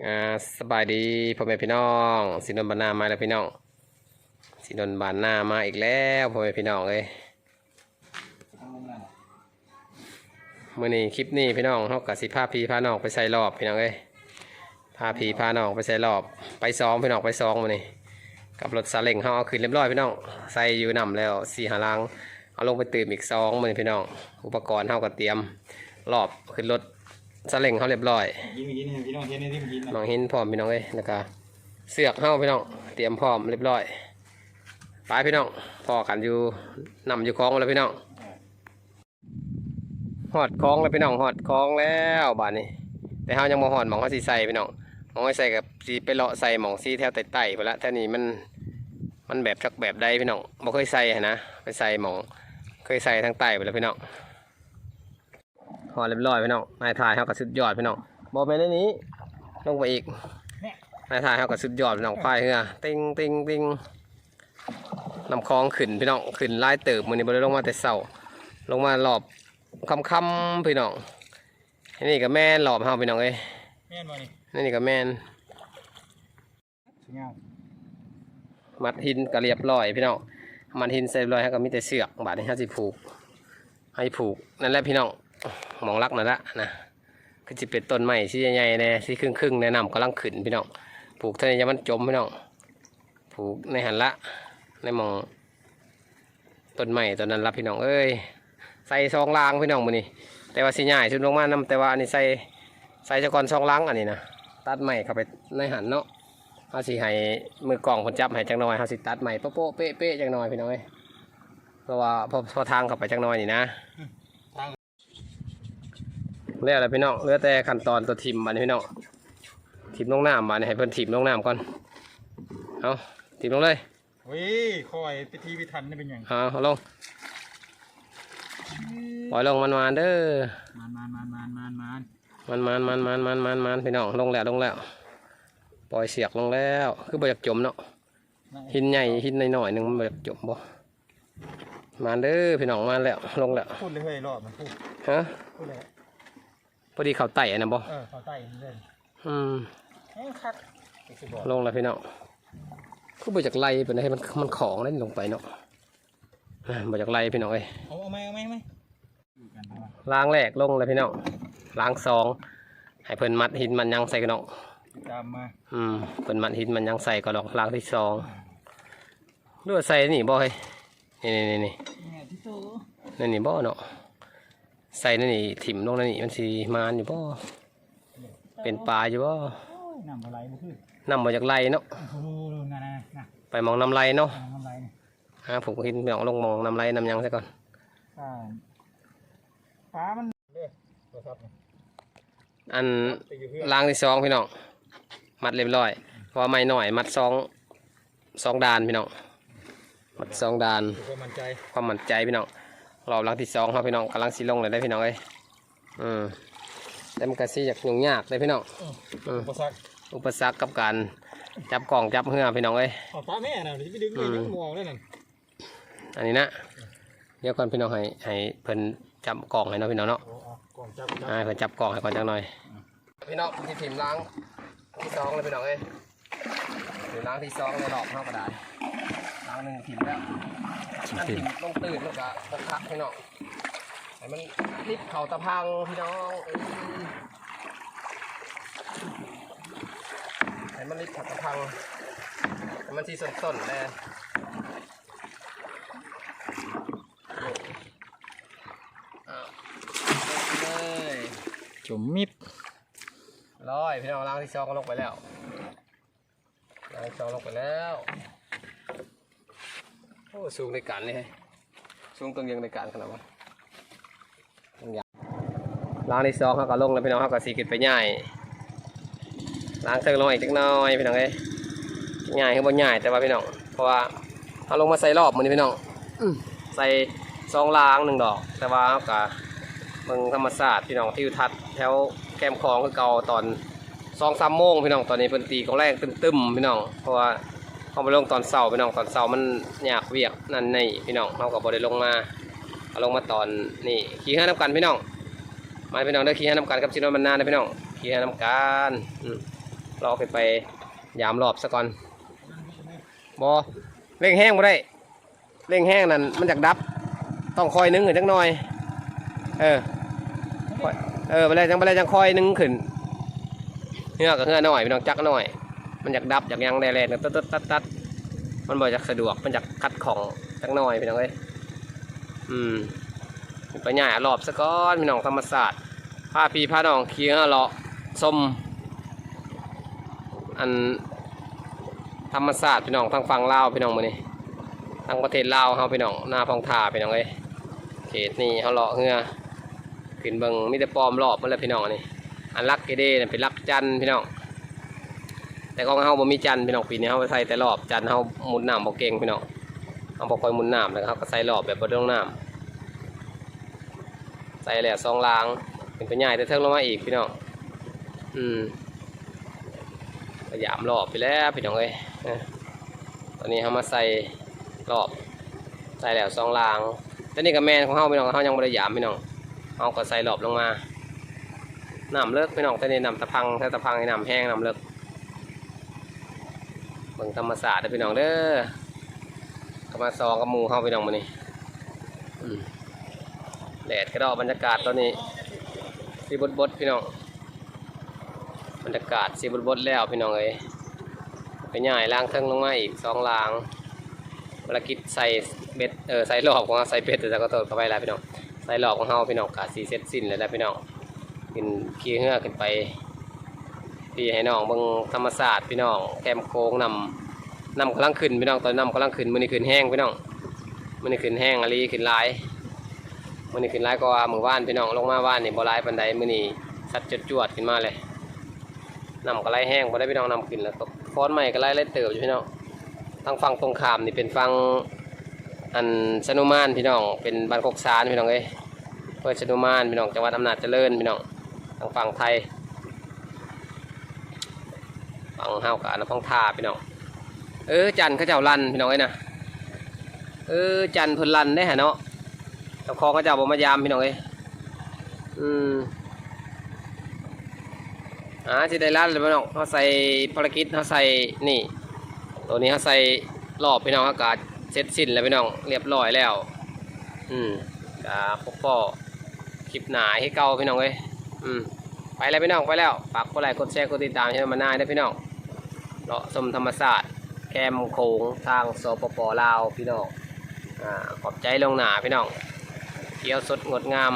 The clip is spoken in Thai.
อ่าสบายดีพ่อแม่พี่น้องสินนบานนามาแล้วพี่น้องสินนบานนามาอีกแล้วพ่อแม่พี่น้องเอ้ยมื่อนี้คลิปนี้พี่น้องเขากับสิพาพีพาน้องไปใส่รอบพี่น้องเอ้ยพาพีพาน้องไปใส่รอบ ไปซ้อมพี่น้องไปซ้อมมื่อนี้กับรถซาเล้งเขาเอาขึ้นเรียบร้อยพี่น้องใส่อยู่นำแล้วสี่หาลังเอาลงไปตื่มอีกสองมื่อนี้พี่น้อง อุปกรณ์เขาก็เตรียมรอบขึ้นรถ ซาเล้งเขาเรียบร้อยยิ้มยิ้มให้พี่น้องเทียนให้ที่มันยิ้มน้นะองหินพร้อมพี่น้องเอ้ยแล้วก็เสือกเฮาพี่น้อง เตรียมพร้อมเรียบร้อยไปพี่น้องพอกันอยู่นำอยู่คลองแล้วพี่น้องหอดคลองแล้วพี่น้องหอดคลองแล้วบาดนี้ แต่เฮายังบ่หอดหมองเฮาสิใส่พี่น้องหมองให้ใส่กับสิไปเลาะใส่หมองซีแถวใต้ๆพุ่นละแถวนี้มันมันแบบจักแบบใดพี่น้องบ่เคยใส่หั้นนะไปใส่หมอง เคยใส่ทางใต้ไปแล้วพี่น้อง หอดเรียบร้อยพี่น้องนายทายเฮาก็สุดยอดพี่น้องบ่แม่นในนี้ลงไปอีกนายทายเขาก็สุดยอดพี่น้องพายเรือติงติงติงนำคลองขึ้นพี่น้องขึ้นไล่เติบมือนี้บริลงมาแต่เสาลงมารอบคำคำๆพี่น้องอันนี่ก็แม่นรอบเฮาพี่น้องเอ้ยแม่นบ่นี่อันนี่ก็แม่นสวยงามมัดหินก็เรียบร้อยพี่น้องมัดหินเสร็จเรียบร้อยเขาก็มีแต่เสือกบาดนี้เขาสิผูกให้ผูกนั่นแหละพี่น้องห มองรักนั่นละนะก็จะเป็นต้นไม้ที่ใหญ่ๆแน่ที่ครึ่งๆแนะนำกำลังขึ้นพี่น้องผูกท่านจะมันจมพี่น้องผูกในหันละในมองต้นไม้ต้นนั้นละพี่น้องเอ้ยใส่ซองล้างพี่น้องมือนี่แต่ว่าสิใหญ่ชุดลงมานํแต่ว่าอันนี้ใส่ใส่จะก่อนซองล้างอันนี้นะตัดไม้เข้าไปในหันเนาะเขาสิให้มือกล่องคนจับให้จังน้อยเขาสิตัดไม้โป๊ะๆเป๊ะๆจังน้อยพี่น้องเอ้ยเพราะว่าพอพอทางเข้าไปจังน้อยนี่นะ แล้วแหละพี่น้องเหลือแต่ขั้นตอนตัวทิมบัดนพี่น้องทิมลงน้ำบัดนให้เพิ่นทิมลงน้ำก่อนเอาทิมลงเลยเฮ้ยคอยไปทีไปทันนี่เป็นหยังเอาเอาลงปล่อยลงมันมาเด้อมานมานมานมานมานมานมันมันมันมันมันมันมันพี่น้องลงแล้วลงแล้ว ปล่อยเสียกลงแล้ว คือบ่อยากจมเนาะหินใหญ่หินหน่อยๆหนึงมันบ่อยากจมบ่มาเด้อพี่น้องมาแล้วลงแล้วพูดเลยเฮ้ยรอบมันพูดฮะพูดเลย พอดีเขาไต่อันนะบ่เออเขาใต้เล่นอืมเอ้ยคักอีกสิบอกลงแล้วพี่น้องคือบ่จากไล่เป็นให้มันมันของเล่นลงไปเนาะอ่าบ่จากไล่พี่น้องเอ้ยเอาเอาไหมเอาไหมเอาไหมดูกันนะล้างแรกลงเลยพี่น้องล้างสองให้เพิ่นมัดหินมันยังใส่กันเนาะติดตามมาอืมเพิ่นมัดหินมันยังใส่ก็ดอกล้างที่สองหรือว่าใส่นี่บ่เฮ้ยนี่นี่นี่นี่แม่ที่โตนี่นี่บ่เนาะ ใส่นี่นี่ถิ่มลงนั่นนี่มันสิมานอยู่บ่เป็นปลาอยู่บ่โอ้ยน้ำอะไรบ่คือน้ำบ่จากไล่เนาะโอ้โหนั่นน่ะน่ะไปมองน้ำไหลเนาะน้ำอะไรนี่หาผมหินพี่น้องลงมองน้ำไหลน้ำยังซะก่อนอ่าฟ้ามันเด้อโทรศัพท์นี่อันไปอยู่เพื่อนล้างที่สองพี่น้องมัดเรียบร้อยเพราะว่าไม่หน่อย มัดสองสองดานพี่น้องมัดสองดานคือความมั่นใจความมั่นใจพี่น้อง รอบล้างที่สองครับพี่น้องกำลังสีลงเลยได้พี่น้องเอ้ยอืมแต่มันก็สิอยากยุ่งยากเลยพี่น้องอืมอุปสรรคอุปสรรคกับการจับกล่องจับเหือพี่น้องเอ้ยเอาฟ้าแม่น่ะเดี๋ยวจะไปดึงเลยยังมองเลยนั่นอันนี้นะเดี๋ยวก่อนพี่น้องให้ให้เพิ่นจับกล่องให้เนาะพี่น้องเนาะโอ้เอากล่องจับจับอ่าเพิ่นจับกล่องให้ก่อนจังหน่อยพี่น้องที่ถิ่มล้างที่สองเลยพี่น้องเอ้ยหรือล้างที่สองในรอบเท่ากระดาษล้างหนึ่งถิ่มแล้ว อันถิ่มลงตื่นแล้วก็ตะคักพี่น้องให้มันลิบเข่าตะพังพี่น้องเอ้ยให้มันลิบเข่าตะพังให้มันที่ส้นๆเลยอ้าวเลยจุ่มมิดร้อยพี่น้องล้างที่ซองก็ลงไปแล้วล้างที่ซองลงไปแล้ว โอ้สูงในการเลยสูงตรงยังในการขนาดวะตรงยังล้างที่ซองเขาก็ลงแล้วพี่น้องเขาก็สีขึ้นไปใหญ่ล้างเติมลงอีกจักหน้อยพี่น้องเอ้ยใหญ่คือบ่ใหญ่แต่ว่าพี่น้องเพราะว่าเขาลงมาใส่รอบมันนี่พี่น้องอใส่ซองล้างหนึ่งดอก แต่ว่าเขาก็เบิ่งธรรมศาสตร์พี่น้องที่อยู่ทัดแถวแคมคลองคือเก่าตอนสองสามโมงพี่น้องตอนนี้เพิ่นตีเขาแรงตึมๆพี่น้องเพราะว่า เขาไปลงตอนเสาร์พี่น้องตอนเสาร์มันยากเวียกนั่นนี่พี่น้องเขาก็บ่ได้ลงมาเอาลงมาตอนนี่ขี่ห้าน้ำกันพี่น้องมาพี่น้องได้ขี่ห้าน้ำกันกับชิโนมันนานนะพี่น้องขี่ห้าน้ำกันรอขึ้นไปยามรอบซะก่อนบอเร่งแห้งบ่ได้เร่งแห้งนั่นมันจากดับ ต้องคอยนึงขึ้นจักหน่อย เออเออไปเลยจังไปเลยจังคอยนึงขึ้นเหือกับเหือหน่อยพี่น้องจักหน่อย มันอยากดับอยากยังแรงๆตัดตัดตัดตัดมันบ่อยากสะดวกมันอยากคัดของจักหน่อยพี่น้องเอ้ยอืมไปใหญ่รอบซะก่อนพี่น้องธรรมศาสตร์พาพี่พาน้องขี่เหือเลาะส้มอันธรรมศาสตร์พี่น้องทางฝั่งลาวพี่น้องมื้อนี้ทางประเทศลาวเฮาพี่น้องหน้าพองทาพี่น้องเอ้ยเขตนี้เฮาเลาะเหือขึ้นเบิงมีแต่ปลอมรอบมันแล้วพี่น้องนนี้อันลักเกเดน่ะเป็นลักจันพี่น้อง แต่ของเฮาบ่มีจันพี่น้องปีนี้เฮาใส่แต่รอบจันเฮาหมุนน้ำบ่เก่งพี่น้องเฮาบ่ค่อยหมุนน้ำนะครับก็ใส่รอบแบบบ่ต้องน้ำใส่แล้วซองล้างเป็นตัวใหญ่แต่เทิงลงมาอีกพี่น้องอืมพยายามรอบไปแล้วพี่น้องเอ้ยตอนนี้เฮามาใส่รอบ ใส่แล้วซองล้างต่นี่ก็แมนของเฮาพี่น้องเฮายังบ่ได้หยามพี่น้องเฮาก็ใส่รอบลงมาน้ำเลิกพี่น้องต่นี่น้ำตะพังแต่ตะพังนี่น้ำแห้งน้ำเลิก บิ่งธรรมศาสตร์เด้อพี่น้องเด้อก็มาซองกับมูเข้าพี่น้องมานี่แดดกระดอบรรยากาศตอนนี้สีบดบดๆพี่น้องบรรยากาศสีบดบดๆแล้วพี่น้องเอ้ยไปย่ายล้างเทิงลงมาอีกสองล้างภารกิจใส่เบ็ดเออใส่หลอกของเราใส่เบ็ดแต่ก็ตัวเข้าไปแล้วพี่น้องใส่หลอกของเราพี่น้องกาสีเสร็จสิ้นแล้วนะพี่น้องกินขี้เหือขึ้นไป พี่ให้น้องบิ่งธรรมศาสตร์พี่น้องแคมโค้งนำนำกำลังขึ้นพี่น้องตอนนำกำลังขึ้นมือนี้ขึ้นแห้งพี่น้องมือนี้ขึ้นแห้งอะไรขึ้นลายมือนี้ขึ้นลายก็ว่ามือว่านพี่น้องลงมาว่านนี่บ่ลายปานใดมือนี้สัดจดจวดขึ้นมาเลยนำก็ไล่แห้งบ่ได้พี่น้องนำขึ้นแล้วก็ฟ้อนใหม่ก็ไล่ไล่เติบอยู่พี่น้องทางฝั่งตรงขามนี่เป็นฝั่งอันสนุมานพี่น้องเป็นบ้านกกสารพี่น้องเอ้ยเพื่อสนุมานพี่น้องจังหวัดอำนาจเจริญพี่น้องทางฝั่งไทย ฟังเฮากับอนนนฟังทาพี่น้อง เออจันเขาเจ้าลันพี่น้องเอ้ยนะเออจันเพิ่นลันได้ฮะเนาะเจ้าของเขาเจ้าบ่มายามพี่น้องเอ้ยอืมอ่าสิได้ลันเลยพี่น้องเขาใส่ภารกิจเขาใส่นี่ ตัวนี้เขาใส่รอบพี่น้องอากาศเสร็จสิ้นแล้วพี่น้องเรียบร้อยแล้ว อืมอ่าพวกพ่อคลิปหนาให้เก่าพี่น้องเอ้ยอืม ไปแล้วพี่น้องไปแล้วฝากกดไลค์กดแชร์กดติดตามให้มาหน้าด้วยพี่น้องเลาะสมธรรมศาสตร์แคมโขงทางสปปลาวพี่น้องอ่าขอบใจลงหนาพี่น้องเกียวสดงดงาม